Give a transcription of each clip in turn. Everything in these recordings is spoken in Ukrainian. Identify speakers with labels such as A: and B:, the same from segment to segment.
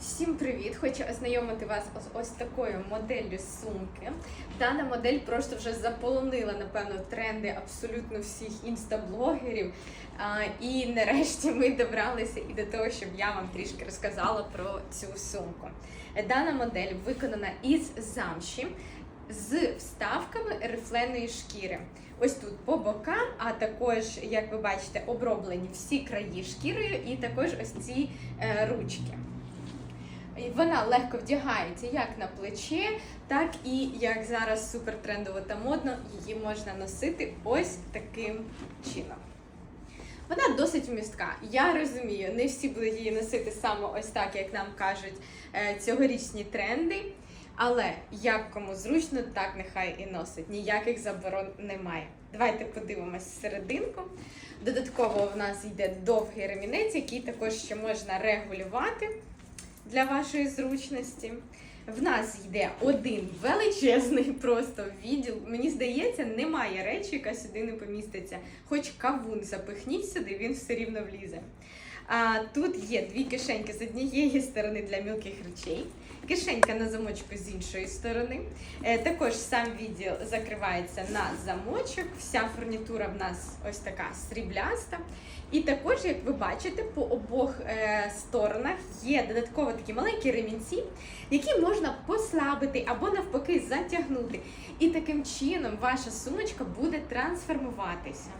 A: Всім привіт! Хочу ознайомити вас з ось такою моделлю сумки. Дана модель просто вже заполонила, напевно, тренди абсолютно всіх інстаблогерів. І нарешті ми добралися і до того, щоб я вам трішки розказала про цю сумку. Дана модель виконана із замші з вставками рифленої шкіри. Ось тут по бокам, а також, як ви бачите, оброблені всі краї шкірою, і також ось ці е, ручки. Вона легко вдягається як на плече, так і як зараз супер трендово та модно, її можна носити ось таким чином. Вона досить вмістка. Я розумію, не всі будуть її носити саме ось так, як нам кажуть е, цьогорічні тренди. Але як кому зручно, так нехай і носить. Ніяких заборон немає. Давайте подивимось серединку. Додатково в нас йде довгий ремінець, який також ще можна регулювати для вашої зручності. В нас йде один величезний просто відділ. Мені здається, немає речі, яка сюди не поміститься. Хоч кавун запихніть сюди, він все рівно влізе. А тут є дві кишеньки з однієї сторони для мілких речей, кишенька на замочку з іншої сторони. Е, також сам відділ закривається на замочок. Вся фурнітура в нас ось така срібляста. І також, як ви бачите, по обох е, сторонах є додатково такі маленькі ремінці, які можна послабити або навпаки затягнути. І таким чином ваша сумочка буде трансформуватися.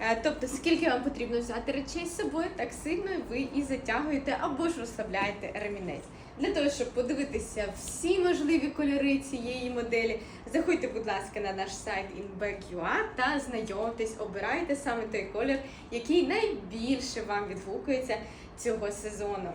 A: Е, Тобто, скільки вам потрібно взяти речей з собою, так сильно ви і затягуєте або ж розслабляєте ремінець. Для того, щоб подивитися всі можливі кольори цієї моделі, заходьте, будь ласка, на наш сайт InBack.ua та знайомтесь, обирайте саме той колір, який найбільше вам відгукується цього сезону.